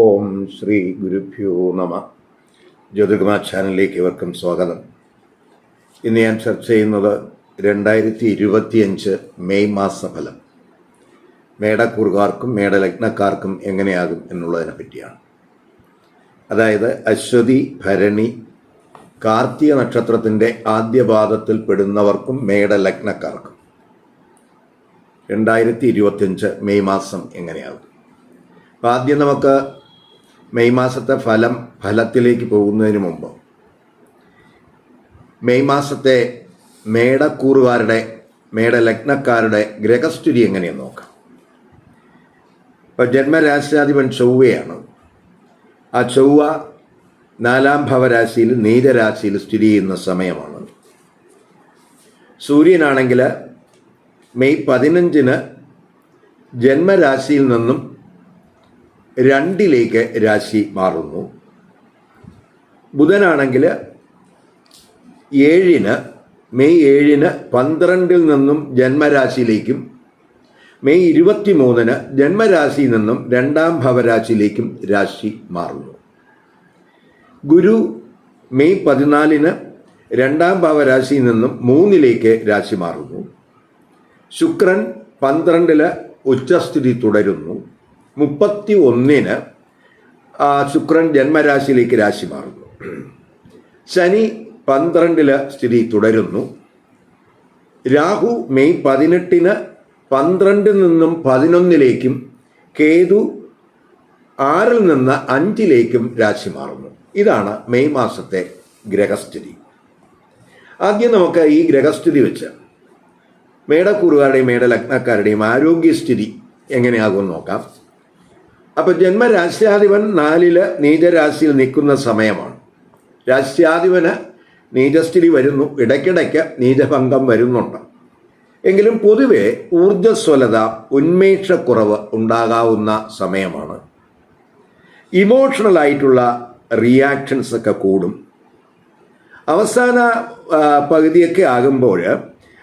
ഓം ശ്രീ ഗുരുഭ്യോ നമ. ജ്യോതികുമാർ ചാനലിലേക്ക് ഇവർക്കും സ്വാഗതം. ഇന്ന് ഞാൻ ചർച്ച ചെയ്യുന്നത് രണ്ടായിരത്തി ഇരുപത്തിയഞ്ച് മെയ് മാസ ഫലം മേടക്കൂറുകാർക്കും മേടലഗ്നക്കാർക്കും എങ്ങനെയാകും എന്നുള്ളതിനെ പറ്റിയാണ്. അതായത് അശ്വതി ഭരണി കാർത്തിക നക്ഷത്രത്തിന്റെ ആദ്യ പാദത്തിൽ പെടുന്നവർക്കും മേടലഗ്നക്കാർക്കും. രണ്ടായിരത്തി ഇരുപത്തിയഞ്ച് മെയ് മാസം എങ്ങനെയാകും? അപ്പം ആദ്യം നമുക്ക് മെയ് മാസത്തെ ഫലം ഫലത്തിലേക്ക് പോകുന്നതിന് മുമ്പ്. മെയ് മാസത്തെ മേടക്കൂറുകാരുടെ മേടലഗ്നക്കാരുടെ ഗ്രഹസ്ഥിതി എങ്ങനെയെന്ന് നോക്കാം? ഇപ്പോൾ ജന്മരാശാധിപൻ ചൊവ്വയാണ്. ആ ചൊവ്വ നാലാം ഭവരാശിയിൽ നീലരാശിയിൽ സ്ഥിതി ചെയ്യുന്ന സമയമാണ്. സൂര്യനാണെങ്കിൽ മെയ് പതിനഞ്ചിന് ജന്മരാശിയിൽ നിന്നും രണ്ടിലേക്ക് രാശി മാറുന്നു. ബുധനാണെങ്കിൽ ഏഴിന് മെയ് ഏഴിന് പന്ത്രണ്ടിൽ നിന്നും ജന്മരാശിയിലേക്കും മെയ് ഇരുപത്തി മൂന്നിന് ജന്മരാശിയിൽ നിന്നും രണ്ടാം ഭവരാശിയിലേക്കും രാശി മാറുന്നു. ഗുരു മെയ് പതിനാലിന് രണ്ടാം ഭാവരാശിയിൽ നിന്നും മൂന്നിലേക്ക് രാശി മാറുന്നു. ശുക്രൻ പന്ത്രണ്ടിൽ ഉച്ചസ്ഥിതി തുടരുന്നു. മുപ്പത്തി ഒന്നിന് ശുക്രൻ ജന്മരാശിയിലേക്ക് രാശി മാറുന്നു. ശനി പന്ത്രണ്ടിൽ സ്ഥിതി തുടരുന്നു. രാഹു മെയ് പതിനെട്ടിന് പന്ത്രണ്ടിൽ നിന്നും പതിനൊന്നിലേക്കും കേതു ആറിൽ നിന്ന് അഞ്ചിലേക്കും രാശി മാറുന്നു. ഇതാണ് മെയ് മാസത്തെ ഗ്രഹസ്ഥിതി. ആദ്യം നമുക്ക് ഈ ഗ്രഹസ്ഥിതി വെച്ച് മേടക്കൂറുകാരുടെയും മേടലഗ്നക്കാരുടെയും ആരോഗ്യസ്ഥിതി എങ്ങനെയാകുമെന്ന് നോക്കാം. അപ്പോൾ ജന്മരാശ്യാധിപൻ നാലിൽ നീചരാശിയിൽ നിൽക്കുന്ന സമയമാണ്. രാശ്യാധിപന് നീചസ്ഥിതി വരുന്നു. ഇടയ്ക്കിടയ്ക്ക് നീചഭംഗം വരുന്നുണ്ട്. എങ്കിലും പൊതുവെ ഊർജസ്വലത ഉന്മേഷക്കുറവ് ഉണ്ടാകാവുന്ന സമയമാണ്. ഇമോഷണൽ ആയിട്ടുള്ള റിയാക്ഷൻസ് ഒക്കെ കൂടും. അവസാന പകുതിയൊക്കെ ആകുമ്പോൾ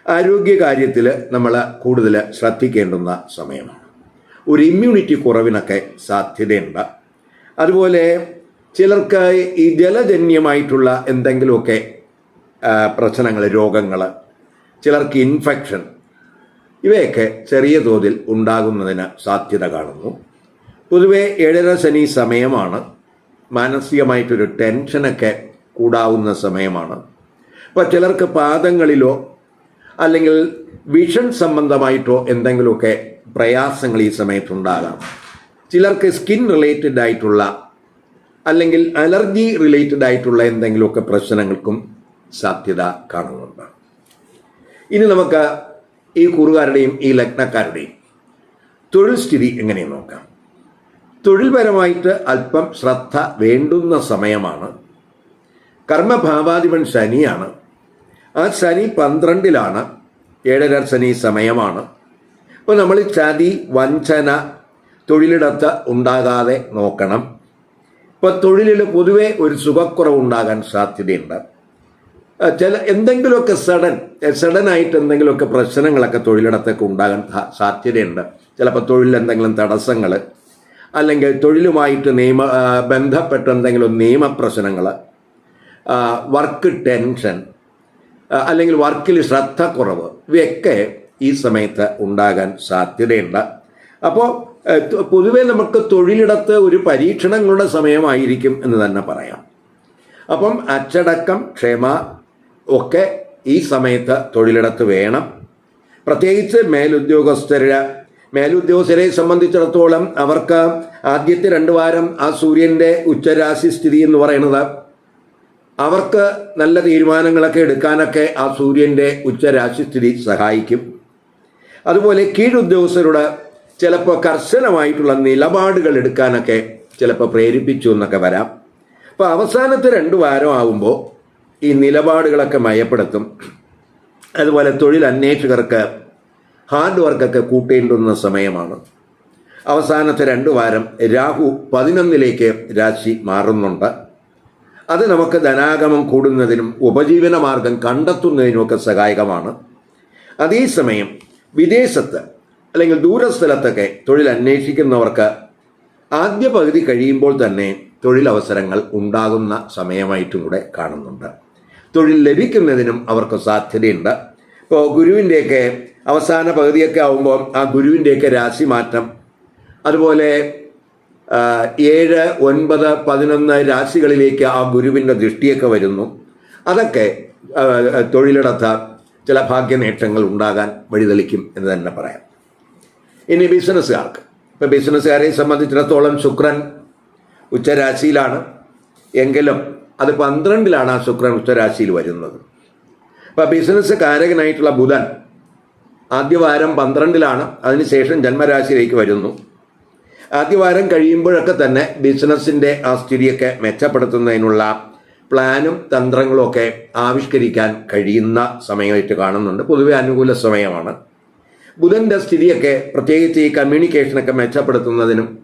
ആരോഗ്യകാര്യത്തിൽ നമ്മൾ കൂടുതൽ ശ്രദ്ധിക്കേണ്ടുന്ന സമയമാണ്. ഒരു ഇമ്മ്യൂണിറ്റി കുറവിനൊക്കെ സാധ്യതയുണ്ട്. അതുപോലെ ചിലർക്ക് ഈ ജലജന്യമായിട്ടുള്ള എന്തെങ്കിലുമൊക്കെ പ്രശ്നങ്ങൾ രോഗങ്ങൾ ചിലർക്ക് ഇൻഫെക്ഷൻ ഇവയൊക്കെ ചെറിയ തോതിൽ ഉണ്ടാകുന്നതിന് സാധ്യത കാണുന്നു. പൊതുവെ ഏഴര ശനി സമയമാണ്. മാനസികമായിട്ടൊരു ടെൻഷനൊക്കെ കൂടാവുന്ന സമയമാണ്. അപ്പോൾ ചിലർക്ക് പാദങ്ങളിലോ അല്ലെങ്കിൽ വിഷൻ സംബന്ധമായിട്ടോ എന്തെങ്കിലുമൊക്കെ പ്രയാസങ്ങൾ ഈ സമയത്തുണ്ടാകാം. ചിലർക്ക് സ്കിൻ റിലേറ്റഡ് ആയിട്ടുള്ള അല്ലെങ്കിൽ അലർജി റിലേറ്റഡ് ആയിട്ടുള്ള എന്തെങ്കിലുമൊക്കെ പ്രശ്നങ്ങൾക്കും സാധ്യത കാണുന്നുണ്ട്. ഇനി നമുക്ക് ഈ കുറുകാരുടെയും ഈ ലഗ്നക്കാരുടെയും തൊഴിൽ സ്ഥിതി എങ്ങനെ നോക്കാം? തൊഴിൽപരമായിട്ട് അല്പം ശ്രദ്ധ വേണ്ടുന്ന സമയമാണ്. കർമ്മഭാവാധിപൻ ശനിയാണ്. ആ ശനി പന്ത്രണ്ടിലാണ്. ഏഴര ശനി സമയമാണ്. അപ്പോൾ നമ്മൾ ചതി വഞ്ചന തൊഴിലിടത്ത് ഉണ്ടാകാതെ നോക്കണം. ഇപ്പോൾ തൊഴിലിൽ പൊതുവെ ഒരു സുഖക്കുറവ് ഉണ്ടാകാൻ സാധ്യതയുണ്ട്. ചില എന്തെങ്കിലുമൊക്കെ സഡൻ സഡനായിട്ട് എന്തെങ്കിലുമൊക്കെ പ്രശ്നങ്ങളൊക്കെ തൊഴിലിടത്തൊക്കെ ഉണ്ടാകാൻ സാധ്യതയുണ്ട്. ചിലപ്പോൾ തൊഴിലിൽ എന്തെങ്കിലും തടസ്സങ്ങൾ അല്ലെങ്കിൽ തൊഴിലുമായിട്ട് നിയമ ബന്ധപ്പെട്ട എന്തെങ്കിലും നിയമപ്രശ്നങ്ങൾ വർക്ക് ടെൻഷൻ അല്ലെങ്കിൽ വർക്കിൽ ശ്രദ്ധക്കുറവ് ഇവയൊക്കെ ഈ സമയത്ത് ഉണ്ടാകാൻ സാധ്യതയുണ്ട്. അപ്പോൾ പൊതുവെ നമുക്ക് തൊഴിലിടത്ത് ഒരു പരീക്ഷണങ്ങളുടെ സമയമായിരിക്കും എന്ന് തന്നെ പറയാം. അപ്പം അച്ചടക്കം ക്ഷമ ഒക്കെ ഈ സമയത്ത് തൊഴിലിടത്ത് വേണം. പ്രത്യേകിച്ച് മേലുദ്യോഗസ്ഥരുടെ മേലുദ്യോഗസ്ഥരെ സംബന്ധിച്ചിടത്തോളം അവർക്ക് ആദ്യത്തെ രണ്ട് വാരം ആ സൂര്യന്റെ ഉച്ചരാശി സ്ഥിതി എന്ന് പറയുന്നത് അവർക്ക് നല്ല തീരുമാനങ്ങളൊക്കെ എടുക്കാനൊക്കെ ആ സൂര്യന്റെ ഉച്ചരാശി സ്ഥിതി സഹായിക്കും. അതുപോലെ കീഴുദ്യോഗസ്ഥരുടെ ചിലപ്പോൾ കർശനമായിട്ടുള്ള നിലപാടുകൾ എടുക്കാനൊക്കെ ചിലപ്പോൾ പ്രേരിപ്പിച്ചു എന്നൊക്കെ വരാം. അപ്പോൾ അവസാനത്തെ രണ്ട് വാരം ആകുമ്പോൾ ഈ നിലപാടുകളൊക്കെ മയപ്പെടുത്തും. അതുപോലെ തൊഴിൽ അന്വേഷകർക്ക് ഹാർഡ് വർക്കൊക്കെ കൂട്ടേണ്ടുന്ന സമയമാണ്. അവസാനത്തെ രണ്ട് വാരം രാഹു പതിനൊന്നിലേക്ക് രാശി മാറുന്നുണ്ട്. അത് നമുക്ക് ധനാഗമം കൂടുന്നതിനും ഉപജീവന മാർഗം കണ്ടെത്തുന്നതിനുമൊക്കെ സഹായകമാണ്. അതേസമയം വിദേശത്ത് അല്ലെങ്കിൽ ദൂരസ്ഥലത്തൊക്കെ തൊഴിൽ അന്വേഷിക്കുന്നവർക്ക് ആദ്യ പകുതി കഴിയുമ്പോൾ തന്നെ തൊഴിലവസരങ്ങൾ ഉണ്ടാകുന്ന സമയമായിട്ടും കൂടെ കാണുന്നുണ്ട്. തൊഴിൽ ലഭിക്കുന്നതിനും അവർക്ക് സാധ്യതയുണ്ട്. ഇപ്പോൾ ഗുരുവിന്റെയൊക്കെ അവസാന പകുതിയൊക്കെ ആകുമ്പോൾ ആ ഗുരുവിന്റെയൊക്കെ രാശി മാറ്റം അതുപോലെ ഏഴ് ഒൻപത് പതിനൊന്ന് രാശികളിലേക്ക് ആ ഗുരുവിന്റെ ദൃഷ്ടിയൊക്കെ വരുന്നു. അതൊക്കെ തൊഴിലിടത്ത് ചില ഭാഗ്യ നേട്ടങ്ങൾ ഉണ്ടാകാൻ വഴിതെളിക്കും എന്ന് തന്നെ പറയാം. ഇനി ബിസിനസ്സുകാർക്ക്. ഇപ്പം ബിസിനസ്സുകാരെ സംബന്ധിച്ചിടത്തോളം ശുക്രൻ ഉച്ചരാശിയിലാണ്. എങ്കിലും അത് പന്ത്രണ്ടിലാണ് ആ ശുക്രൻ ഉച്ചരാശിയിൽ വരുന്നത്. അപ്പം ബിസിനസ് കാരകനായിട്ടുള്ള ബുധൻ ആദ്യവാരം പന്ത്രണ്ടിലാണ്. അതിനുശേഷം ജന്മരാശിയിലേക്ക് വരുന്നു. ആദ്യവാരം കഴിയുമ്പോഴൊക്കെ തന്നെ ബിസിനസ്സിന്റെ ആ സ്ഥിതിയൊക്കെ മെച്ചപ്പെടുത്തുന്നതിനുള്ള പ്ലാനും തന്ത്രങ്ങളും ഒക്കെ ആവിഷ്കരിക്കാൻ കഴിയുന്ന സമയമായിട്ട് കാണുന്നുണ്ട്. പൊതുവെ അനുകൂല സമയമാണ്. ബുധന്റെ സ്ഥിതിയൊക്കെ പ്രത്യേകിച്ച് ഈ കമ്മ്യൂണിക്കേഷനൊക്കെ മെച്ചപ്പെടുത്തുന്നതിനും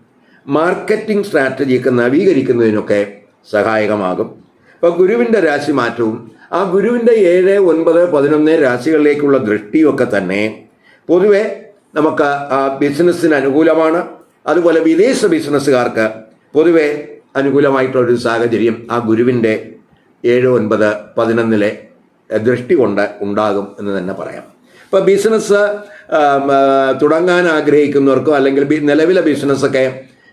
മാർക്കറ്റിംഗ് സ്ട്രാറ്റജിയൊക്കെ നവീകരിക്കുന്നതിനൊക്കെ സഹായകമാകും. അപ്പോൾ ഗുരുവിന്റെ രാശി മാറ്റവും ആ ഗുരുവിന്റെ ഏഴ് ഒൻപത് പതിനൊന്ന് രാശികളിലേക്കുള്ള ദൃഷ്ടിയൊക്കെ തന്നെ പൊതുവെ നമുക്ക് ബിസിനസ്സിന് അനുകൂലമാണ്. അതുപോലെ വിദേശ ബിസിനസ്സുകാർക്ക് പൊതുവെ അനുകൂലമായിട്ടുള്ളൊരു സാഹചര്യം ആ ഗുരുവിന്റെ ഏഴ് ഒൻപത് പതിനൊന്നിലെ ദൃഷ്ടി കൊണ്ട് ഉണ്ടാകും എന്ന് തന്നെ പറയാം. ഇപ്പോൾ ബിസിനസ് തുടങ്ങാൻ ആഗ്രഹിക്കുന്നവർക്കോ അല്ലെങ്കിൽ നിലവിലെ ബിസിനസ്സൊക്കെ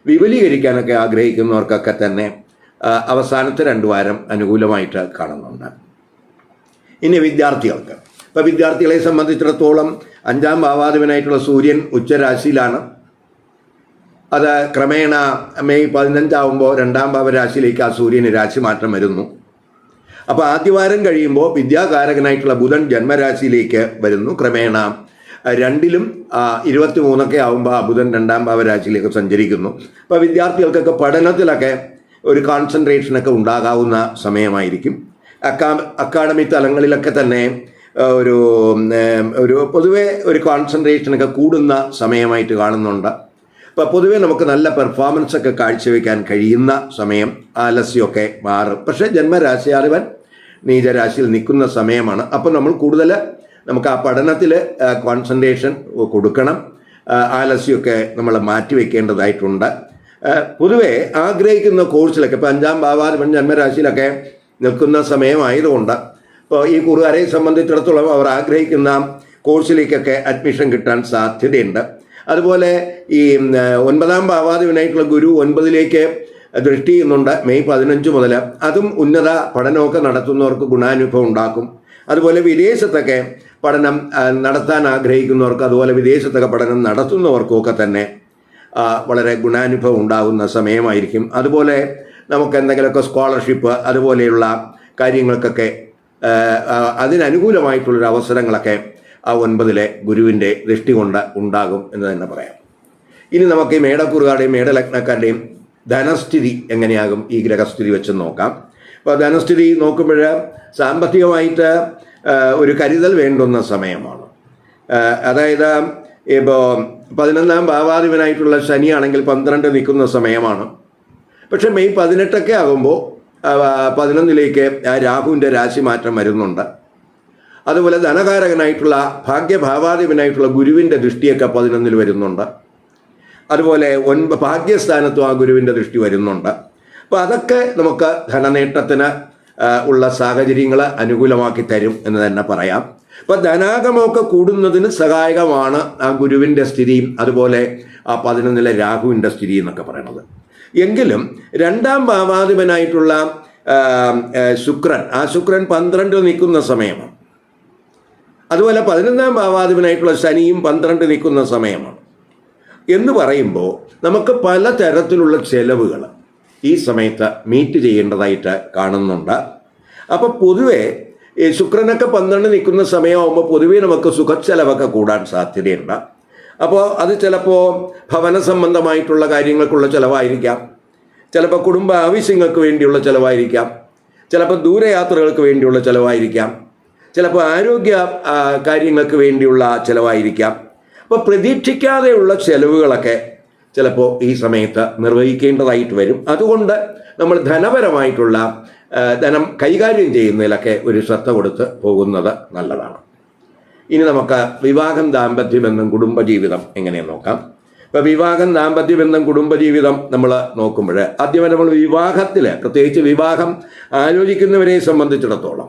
വിപുലീകരിക്കാനൊക്കെ ആഗ്രഹിക്കുന്നവർക്കൊക്കെ തന്നെ അവസാനത്തെ രണ്ട് വാരം അനുകൂലമായിട്ട് കാണുന്നുണ്ട്. ഇനി വിദ്യാർത്ഥികൾക്ക്. ഇപ്പോൾ വിദ്യാർത്ഥികളെ സംബന്ധിച്ചിടത്തോളം അഞ്ചാം ഭാവാധിപനായിട്ടുള്ള സൂര്യൻ ഉച്ചരാശിയിലാണ്. അത് ക്രമേണ മെയ് പതിനഞ്ചാവുമ്പോൾ രണ്ടാം ഭാവരാശിയിലേക്ക് ആ സൂര്യന് രാശി മാറ്റം വരുന്നു. അപ്പോൾ ആദ്യവാരം കഴിയുമ്പോൾ വിദ്യാകാരകനായിട്ടുള്ള ബുധൻ ജന്മരാശിയിലേക്ക് വരുന്നു. ക്രമേണ രണ്ടിലും ഇരുപത്തി മൂന്നൊക്കെ ആകുമ്പോൾ ആ ബുധൻ രണ്ടാം ഭാവരാശിയിലേക്ക് സഞ്ചരിക്കുന്നു. അപ്പോൾ വിദ്യാർത്ഥികൾക്കൊക്കെ പഠനത്തിലൊക്കെ ഒരു കോൺസെൻട്രേഷനൊക്കെ ഉണ്ടാകാവുന്ന സമയമായിരിക്കും. അക്കാ അക്കാഡമിക് തലങ്ങളിലൊക്കെ തന്നെ ഒരു ഒരു പൊതുവെ ഒരു കോൺസെൻട്രേഷനൊക്കെ കൂടുന്ന സമയമായിട്ട് കാണുന്നുണ്ട്. അപ്പോൾ പൊതുവെ നമുക്ക് നല്ല പെർഫോമൻസ് ഒക്കെ കാഴ്ചവെക്കാൻ കഴിയുന്ന സമയം ആലസ്യമൊക്കെ മാറും. പക്ഷേ ജന്മരാശിയാറിവൻ നീചരാശിയിൽ നിൽക്കുന്ന സമയമാണ്. അപ്പോൾ നമ്മൾ കൂടുതൽ നമുക്ക് ആ പഠനത്തിൽ കോൺസെൻട്രേഷൻ കൊടുക്കണം. ആലസ്യമൊക്കെ നമ്മൾ മാറ്റിവെക്കേണ്ടതായിട്ടുണ്ട്. പൊതുവെ ആഗ്രഹിക്കുന്ന കോഴ്സിലൊക്കെ ഇപ്പം അഞ്ചാം ഭാവാധിപൻ ജന്മരാശിയിലൊക്കെ നിൽക്കുന്ന സമയമായതുകൊണ്ട് ഇപ്പോൾ ഈ കുറുകാരെ സംബന്ധിച്ചിടത്തോളം അവർ ആഗ്രഹിക്കുന്ന കോഴ്സിലേക്കൊക്കെ അഡ്മിഷൻ കിട്ടാൻ സാധ്യതയുണ്ട്. അതുപോലെ ഈ ഒൻപതാം ഭാവാധിപനായിട്ടുള്ള ഗുരു ഒൻപതിലേക്ക് ദൃഷ്ടി ചെയ്യുന്നുണ്ട്. മെയ് പതിനഞ്ച് മുതൽ. അതും ഉന്നത പഠനമൊക്കെ നടത്തുന്നവർക്ക് ഗുണാനുഭവം ഉണ്ടാക്കും. അതുപോലെ വിദേശത്തൊക്കെ പഠനം നടത്താൻ ആഗ്രഹിക്കുന്നവർക്ക് അതുപോലെ വിദേശത്തൊക്കെ പഠനം നടത്തുന്നവർക്കൊക്കെ തന്നെ വളരെ ഗുണാനുഭവം ഉണ്ടാകുന്ന സമയമായിരിക്കും. അതുപോലെ നമുക്ക് എന്തെങ്കിലുമൊക്കെ സ്കോളർഷിപ്പ് അതുപോലെയുള്ള കാര്യങ്ങൾക്കൊക്കെ അതിനനുകൂലമായിട്ടുള്ളൊരു അവസരങ്ങളൊക്കെ ആ ഒൻപതിലെ ഗുരുവിന്റെ ദൃഷ്ടി കൊണ്ട് ഉണ്ടാകും എന്ന് തന്നെ പറയാം. ഇനി നമുക്ക് ഈ മേടക്കുറുകാരുടെയും മേടലഗ്നക്കാരുടെയും ധനസ്ഥിതി എങ്ങനെയാകും? ഈ ഗ്രഹസ്ഥിതി വെച്ച് നോക്കാം. അപ്പോൾ ധനസ്ഥിതി നോക്കുമ്പോൾ സാമ്പത്തികമായിട്ട് ഒരു കരുതൽ വേണ്ടുന്ന സമയമാണ്. അതായത് ഇപ്പോൾ പതിനൊന്നാം ഭാവാധിപനായിട്ടുള്ള ശനിയാണെങ്കിൽ പന്ത്രണ്ട് നിൽക്കുന്ന സമയമാണ്. പക്ഷേ മെയ് പതിനെട്ടൊക്കെ ആകുമ്പോൾ പതിനൊന്നിലേക്ക് രാഹുവിന്റെ രാശി മാറ്റം വരുന്നുണ്ട്. അതുപോലെ ധനകാരകനായിട്ടുള്ള ഭാഗ്യഭാവാധിപനായിട്ടുള്ള ഗുരുവിന്റെ ദൃഷ്ടിയൊക്കെ പതിനൊന്നിൽ വരുന്നുണ്ട്. അതുപോലെ ഒൻപ ഭാഗ്യസ്ഥാനത്തും ആ ഗുരുവിന്റെ ദൃഷ്ടി വരുന്നുണ്ട്. അപ്പോൾ അതൊക്കെ നമുക്ക് ധനനേട്ടത്തിന് ഉള്ള സാഹചര്യങ്ങൾ അനുകൂലമാക്കി തരും എന്ന് തന്നെ പറയാം. അപ്പോൾ ധനാഗമമൊക്കെ കൂടുന്നതിന് സഹായകമാണ് ആ ഗുരുവിന്റെ സ്ഥിതിയും അതുപോലെ ആ പതിനൊന്നിലെ രാഹുവിന്റെ സ്ഥിതി എന്നൊക്കെ പറയുന്നത് എങ്കിലും രണ്ടാം ഭാവാധിപനായിട്ടുള്ള ശുക്രൻ ആ ശുക്രൻ പന്ത്രണ്ടിൽ നിൽക്കുന്ന സമയമാണ് അതുപോലെ പതിനൊന്നാം ഭാവാധിപനായിട്ടുള്ള ശനിയും പന്ത്രണ്ട് നിൽക്കുന്ന സമയമാണ്. എന്ന് പറയുമ്പോൾ നമുക്ക് പല തരത്തിലുള്ള ചെലവുകൾ ഈ സമയത്ത് മീറ്റ് ചെയ്യേണ്ടതായിട്ട് കാണുന്നുണ്ട്. അപ്പോൾ പൊതുവേ ശുക്രനൊക്കെ പന്ത്രണ്ട് നിൽക്കുന്ന സമയമാകുമ്പോൾ പൊതുവേ നമുക്ക് സുഖച്ചെലവൊക്കെ കൂടാൻ സാധ്യതയുണ്ട്. അപ്പോൾ അത് ചിലപ്പോൾ ഭവന സംബന്ധമായിട്ടുള്ള കാര്യങ്ങൾക്കുള്ള ചിലവായിരിക്കാം. ചിലപ്പോൾ കുടുംബ ആവശ്യങ്ങൾക്ക് വേണ്ടിയുള്ള ചിലവായിരിക്കാം. ചിലപ്പോൾ ദൂരയാത്രകൾക്ക് വേണ്ടിയുള്ള ചിലവായിരിക്കാം. ചിലപ്പോൾ ആരോഗ്യ കാര്യങ്ങൾക്ക് വേണ്ടിയുള്ള ചിലവായിരിക്കാം. അപ്പോൾ പ്രതീക്ഷിക്കാതെയുള്ള ചിലവുകളൊക്കെ ചിലപ്പോൾ ഈ സമയത്ത് നിർവഹിക്കേണ്ടതായിട്ട് വരും. അതുകൊണ്ട് നമ്മൾ ധനപരമായിട്ടുള്ള ധനം കൈകാര്യം ചെയ്യുന്നതിലൊക്കെ ഒരു ശ്രദ്ധ കൊടുത്ത് പോകുന്നത് നല്ലതാണ്. ഇനി നമുക്ക് വിവാഹം ദാമ്പത്യബന്ധം കുടുംബജീവിതം എങ്ങനെ നോക്കാം? ഇപ്പം വിവാഹം ദാമ്പത്യ ബന്ധം കുടുംബജീവിതം നമ്മൾ നോക്കുമ്പോൾ ആദ്യമേ നമ്മൾ വിവാഹത്തിൽ പ്രത്യേകിച്ച് വിവാഹം ആലോചിക്കുന്നവരെ സംബന്ധിച്ചിടത്തോളം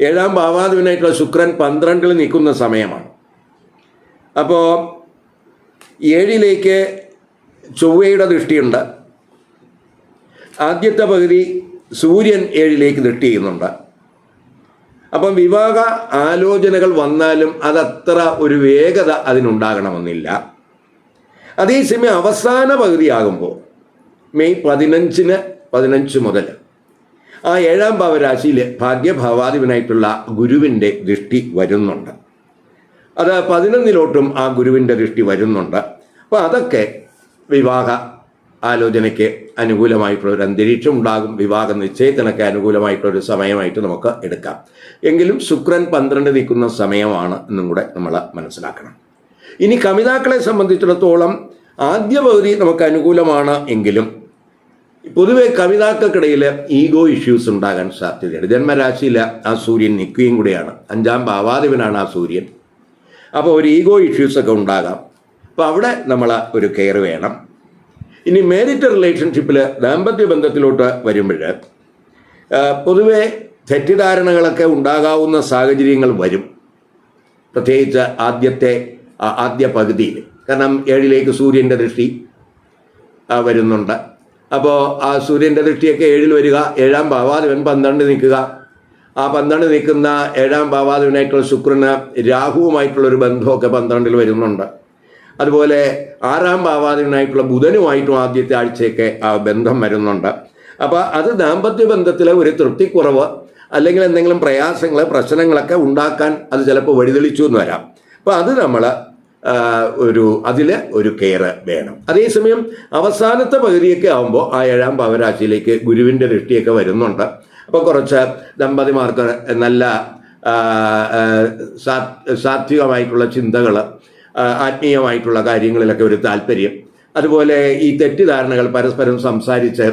ഏഴാം ഭാവാധിപനായിട്ടുള്ള ശുക്രൻ പന്ത്രണ്ടിൽ നിൽക്കുന്ന സമയമാണ്. അപ്പോൾ ഏഴിലേക്ക് ചൊവ്വയുടെ ദൃഷ്ടിയുണ്ട്. ആദ്യത്തെ പകുതി സൂര്യൻ ഏഴിലേക്ക് ദൃഷ്ടി ചെയ്യുന്നുണ്ട് അപ്പം വിവാഹ ആലോചനകൾ വന്നാലും അതത്ര ഒരു വേഗത അതിനുണ്ടാകണമെന്നില്ല. അതേസമയം അവസാന പകുതിയാകുമ്പോൾ മെയ് പതിനഞ്ചിന് പതിനഞ്ച് മുതൽ ആ ഏഴാം ഭാവരാശിയിൽ ഭാഗ്യഭാവാധിപനായിട്ടുള്ള ഗുരുവിന്റെ ദൃഷ്ടി വരുന്നുണ്ട്. അത് പതിനൊന്നിലോട്ടും ആ ഗുരുവിന്റെ ദൃഷ്ടി വരുന്നുണ്ട്. അപ്പോൾ അതൊക്കെ വിവാഹ ആലോചനയ്ക്ക് അനുകൂലമായിട്ടുള്ള ഒരു അന്തരീക്ഷം ഉണ്ടാകും. വിവാഹ നിശ്ചയത്തിനൊക്കെ അനുകൂലമായിട്ടുള്ള ഒരു സമയമായിട്ട് നമുക്ക് എടുക്കാം. എങ്കിലും ശുക്രൻ പന്ത്രണ്ട് നിൽക്കുന്ന സമയമാണ് എന്നും കൂടെ നമ്മൾ മനസ്സിലാക്കണം. ഇനി കമിതാക്കളെ സംബന്ധിച്ചിടത്തോളം ആദ്യ പകുതി നമുക്ക് അനുകൂലമാണ് എങ്കിലും പൊതുവെ കവിതാക്കൾക്കിടയിൽ ഈഗോ ഇഷ്യൂസ് ഉണ്ടാകാൻ സാധ്യതയുണ്ട്. ജന്മരാശിയിൽ ആ സൂര്യൻ നിൽക്കുകയും കൂടിയാണ്. അഞ്ചാം ഭാവാധിപനാണ് ആ സൂര്യൻ. അപ്പോൾ ഒരു ഈഗോ ഇഷ്യൂസൊക്കെ ഉണ്ടാകാം. അപ്പോൾ അവിടെ നമ്മൾ ഒരു കെയർ വേണം. ഇനി മേരിറ്റ് റിലേഷൻഷിപ്പിൽ ദാമ്പത്യ ബന്ധത്തിലോട്ട് വരുമ്പോൾ പൊതുവെ തെറ്റിദ്ധാരണകളൊക്കെ ഉണ്ടാകാവുന്ന സാഹചര്യങ്ങൾ വരും. പ്രത്യേകിച്ച് ആദ്യത്തെ ആദ്യ പകുതിയിൽ കാരണം ഏഴിലേക്ക് സൂര്യന്റെ ദൃഷ്ടി വരുന്നുണ്ട്. അപ്പോൾ ആ സൂര്യന്റെ ദൃഷ്ടിയൊക്കെ ഏഴിൽ വരിക ഏഴാം ഭാവാധിപൻ പന്ത്രണ്ട് നിൽക്കുക. ആ പന്ത്രണ്ട് നിൽക്കുന്ന ഏഴാം ഭാവാധിപനായിട്ടുള്ള ശുക്രന് രാഹുവുമായിട്ടുള്ള ഒരു ബന്ധമൊക്കെ പന്ത്രണ്ടിൽ വരുന്നുണ്ട്. അതുപോലെ ആറാം ഭാവാധിപനായിട്ടുള്ള ബുധനുമായിട്ടും ആദ്യത്തെ ആഴ്ചയൊക്കെ ആ ബന്ധം വരുന്നുണ്ട്. അപ്പോൾ അത് ദാമ്പത്യ ബന്ധത്തിലെ ഒരു തൃപ്തിക്കുറവ് അല്ലെങ്കിൽ എന്തെങ്കിലും പ്രയാസങ്ങൾ പ്രശ്നങ്ങളൊക്കെ ഉണ്ടാക്കാൻ അത് ചിലപ്പോൾ വഴിതെളിച്ചു എന്ന് വരാം. അപ്പോൾ അത് നമ്മൾ ഒരു അതിൽ ഒരു കെയർ വേണം. അതേസമയം അവസാനത്തെ പകുതിയൊക്കെ ആകുമ്പോൾ ആ ഏഴാം പവരാശിയിലേക്ക് ഗുരുവിന്റെ ദൃഷ്ടിയൊക്കെ വരുന്നുണ്ട്. അപ്പോൾ കുറച്ച് ദമ്പതിമാർക്ക് നല്ല സാത്വികമായിട്ടുള്ള ചിന്തകൾ ആത്മീയമായിട്ടുള്ള കാര്യങ്ങളിലൊക്കെ ഒരു താല്പര്യം. അതുപോലെ ഈ തെറ്റിദ്ധാരണകൾ പരസ്പരം സംസാരിച്ച്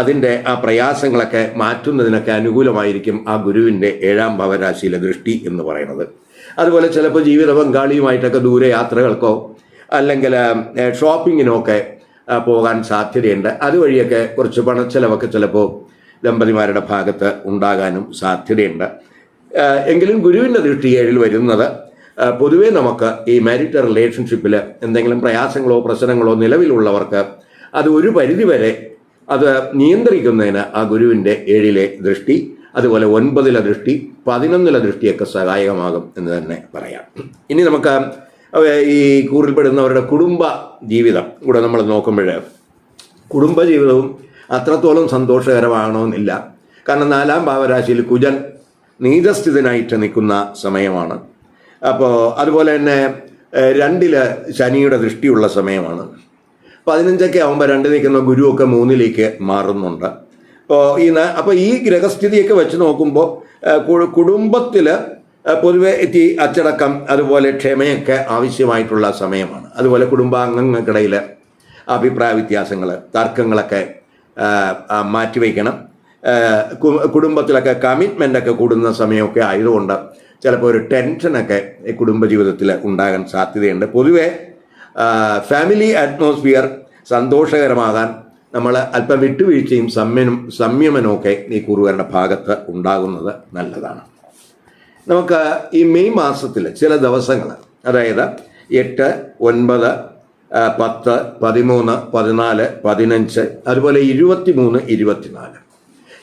അതിന്റെ ആ പ്രയാസങ്ങളൊക്കെ മാറ്റുന്നതിനൊക്കെ അനുകൂലമായിരിക്കും ആ ഗുരുവിന്റെ ഏഴാം ഭാവരാശിയിലെ ദൃഷ്ടി എന്ന് പറയുന്നത്. അതുപോലെ ചിലപ്പോൾ ജീവിത പങ്കാളിയുമായിട്ടൊക്കെ ദൂരെ യാത്രകൾക്കോ അല്ലെങ്കിൽ ഏ, ഷോപ്പിങ്ങിനോ ഒക്കെ ആ, പോകാൻ സാധ്യതയുണ്ട്. അതുവഴിയൊക്കെ കുറച്ച് പണച്ചെലവൊക്കെ ചിലപ്പോൾ ദമ്പതിമാരുടെ ഭാഗത്ത് ഉണ്ടാകാനും സാധ്യതയുണ്ട്. എങ്കിലും ഗുരുവിന്റെ ദൃഷ്ടി ഏഴിൽ വരുന്നത് പൊതുവേ നമുക്ക് ഈ മാരിറ്റൽ റിലേഷൻഷിപ്പിൽ എന്തെങ്കിലും പ്രയാസങ്ങളോ പ്രശ്നങ്ങളോ നിലവിലുള്ളവർക്ക് അത് ഒരു പരിധിവരെ അത് നിയന്ത്രിക്കുന്നതിന് ആ ഗുരുവിന്റെ ഏഴിലെ ദൃഷ്ടി അതുപോലെ ഒൻപതിലെ ദൃഷ്ടി പതിനൊന്നിലെ ദൃഷ്ടിയൊക്കെ സഹായകമാകും എന്ന് തന്നെ പറയാം. ഇനി നമുക്ക് ഈ കൂറിൽപ്പെടുന്നവരുടെ കുടുംബ ജീവിതം കൂടെ നമ്മൾ നോക്കുമ്പോൾ കുടുംബ ജീവിതവും അത്രത്തോളം സന്തോഷകരമാകണമെന്നില്ല കാരണം നാലാം ഭാവരാശിയിൽ കുജൻ നീതസ്ഥിതനായിട്ട് നിൽക്കുന്ന സമയമാണ്. അപ്പോൾ അതുപോലെ തന്നെ രണ്ടിൽ ശനിയുടെ ദൃഷ്ടിയുള്ള സമയമാണ്. പതിനഞ്ചൊക്കെ ആകുമ്പോൾ രണ്ട് നിൽക്കുന്ന ഗുരുവൊക്കെ മൂന്നിലേക്ക് മാറുന്നുണ്ട്. ഈ അപ്പോൾ ഈ ഗ്രഹസ്ഥിതിയൊക്കെ വെച്ച് നോക്കുമ്പോൾ കുടുംബത്തിൽ പൊതുവെ ഈ അച്ചടക്കം അതുപോലെ ക്ഷമയൊക്കെ ആവശ്യമായിട്ടുള്ള സമയമാണ്. അതുപോലെ കുടുംബാംഗങ്ങൾക്കിടയിൽ അഭിപ്രായ വ്യത്യാസങ്ങൾ തർക്കങ്ങളൊക്കെ മാറ്റിവെക്കണം. കുടുംബത്തിലൊക്കെ കമ്മിറ്റ്മെന്റ് ഒക്കെ കൂടുന്ന സമയമൊക്കെ ആയതുകൊണ്ട് ചിലപ്പോൾ ഒരു ടെൻഷനൊക്കെ കുടുംബജീവിതത്തിൽ ഉണ്ടാകാൻ സാധ്യതയുണ്ട്. പൊതുവെ ഫാമിലി അറ്റ്മോസ്ഫിയർ സന്തോഷകരമാകാൻ നമ്മൾ അല്പം വിട്ടുവീഴ്ചയും സംയമനം സംയമനമൊക്കെ ഈ കുറുവരുടെ ഭാഗത്ത് ഉണ്ടാകുന്നത് നല്ലതാണ്. നമുക്ക് ഈ മെയ് മാസത്തിൽ ചില ദിവസങ്ങൾ അതായത് എട്ട് ഒൻപത് പത്ത് പതിമൂന്ന് പതിനാല് പതിനഞ്ച് അതുപോലെ ഇരുപത്തി മൂന്ന് ഇരുപത്തിനാല്.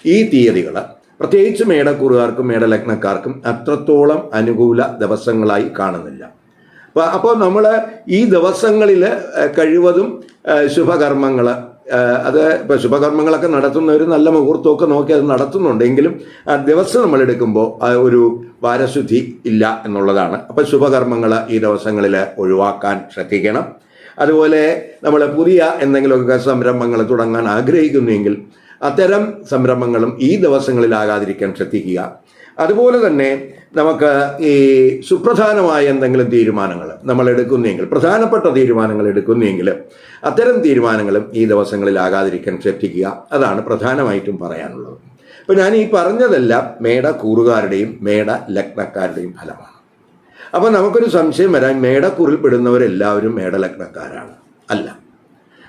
ഈ തീയതികൾ പ്രത്യേകിച്ച് മേടക്കുറുകാർക്കും മേടലഗ്നക്കാർക്കും അത്രത്തോളം അനുകൂല ദിവസങ്ങളായി കാണുന്നില്ല. അപ്പോൾ അപ്പോൾ നമ്മൾ ഈ ദിവസങ്ങളിൽ കഴിവതും ശുഭകർമ്മങ്ങൾ അത് ഇപ്പോൾ ശുഭകർമ്മങ്ങളൊക്കെ ഒരു നല്ല മുഹൂർത്തമൊക്കെ നോക്കി അത് നടത്തുന്നുണ്ടെങ്കിലും ദിവസം നമ്മൾ എടുക്കുമ്പോൾ ഒരു വാരശുദ്ധി ഇല്ല എന്നുള്ളതാണ്. അപ്പോൾ ശുഭകർമ്മങ്ങൾ ഈ ദിവസങ്ങളിൽ ഒഴിവാക്കാൻ ശ്രദ്ധിക്കണം. അതുപോലെ നമ്മൾ പുതിയ എന്തെങ്കിലുമൊക്കെ സംരംഭങ്ങൾ തുടങ്ങാൻ ആഗ്രഹിക്കുന്നുവെങ്കിൽ അത്തരം സംരംഭങ്ങളും ഈ ദിവസങ്ങളിലാകാതിരിക്കാൻ ശ്രദ്ധിക്കുക. അതുപോലെ തന്നെ നമുക്ക് ഈ സുപ്രധാനമായ എന്തെങ്കിലും തീരുമാനങ്ങൾ നമ്മൾ എടുക്കുന്നെങ്കിൽ പ്രധാനപ്പെട്ട തീരുമാനങ്ങൾ എടുക്കുന്നെങ്കിൽ അത്തരം തീരുമാനങ്ങളും ഈ ദിവസങ്ങളിൽ ദിവസങ്ങളിലാകാതിരിക്കാൻ ശ്രദ്ധിക്കുക. അതാണ് പ്രധാനമായിട്ടും പറയാനുള്ളത്. അപ്പോൾ ഞാൻ ഈ പറഞ്ഞതെല്ലാം മേട കൂറുകാരുടെയും മേട ലഗ്നക്കാരുടെയും ഫലമാണ്. അപ്പോൾ നമുക്കൊരു സംശയം വരാൻ മേടക്കൂറിൽ പെടുന്നവരെല്ലാവരും മേടലഗ്നക്കാരാണ്. അല്ല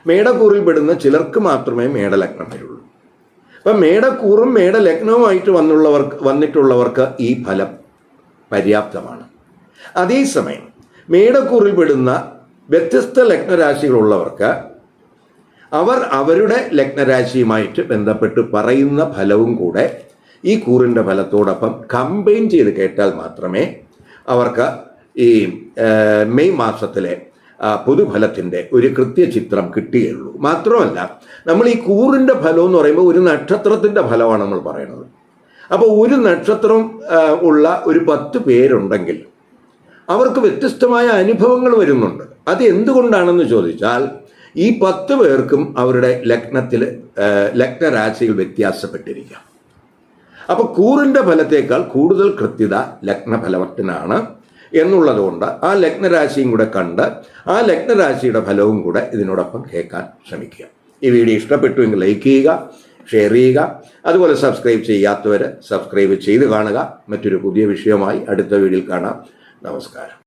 മേടക്കൂറിൽ പെടുന്ന ചിലർക്ക് മാത്രമേ മേടലഗ്നം വരുള്ളൂ. അപ്പം മേടക്കൂറും മേടലഗ്നവുമായിട്ട് വന്നുള്ളവർക്ക് വന്നിട്ടുള്ളവർക്ക് ഈ ഫലം പര്യാപ്തമാണ്. അതേസമയം മേടക്കൂറിൽ പെടുന്ന വ്യത്യസ്ത ലഗ്നരാശികളുള്ളവർക്ക് അവർ അവരുടെ ലഗ്നരാശിയുമായിട്ട് ബന്ധപ്പെട്ട് പറയുന്ന ഫലവും കൂടെ ഈ കൂറിന്റെ ഫലത്തോടൊപ്പം കമ്പൈൻ ചെയ്ത് കേട്ടാൽ മാത്രമേ അവർക്ക് ഈ മെയ് മാസത്തിലെ പൊതുഫലത്തിന്റെ ഒരു കൃത്യചിത്രം കിട്ടുകയുള്ളൂ മാത്രമല്ല നമ്മൾ ഈ കൂറിന്റെ ഫലം എന്ന് പറയുമ്പോൾ ഒരു നക്ഷത്രത്തിന്റെ ഫലമാണ് നമ്മൾ പറയുന്നത്. അപ്പോൾ ഒരു നക്ഷത്രം ഉള്ള ഒരു പത്ത് പേരുണ്ടെങ്കിൽ അവർക്ക് വ്യത്യസ്തമായ അനുഭവങ്ങൾ വരുന്നുണ്ട്. അത് എന്തുകൊണ്ടാണെന്ന് ചോദിച്ചാൽ ഈ പത്ത് പേർക്കും അവരുടെ ലഗ്നത്തിൽ ലഗ്നരാശിയിൽ വ്യത്യാസപ്പെട്ടിരിക്കാം. അപ്പോൾ കൂറിന്റെ ഫലത്തേക്കാൾ കൂടുതൽ കൃത്യത ലഗ്നഫലത്തിനാണ്. എന്നുള്ളതുകൊണ്ട് ആ ലഗ്നരാശിയും കൂടെ കണ്ട് ആ ലഗ്നരാശിയുടെ ഫലവും കൂടെ ഇതിനോടൊപ്പം കേൾക്കാൻ ശ്രമിക്കുക. ഈ വീഡിയോ ഇഷ്ടപ്പെട്ടുവെങ്കിൽ ലൈക്ക് ചെയ്യുക ഷെയർ ചെയ്യുക അതുപോലെ സബ്സ്ക്രൈബ് ചെയ്യാത്തവർ സബ്സ്ക്രൈബ് ചെയ്ത് കാണുക. മറ്റൊരു പുതിയ വിഷയമായി അടുത്ത വീഡിയോയിൽ കാണാം. നമസ്കാരം.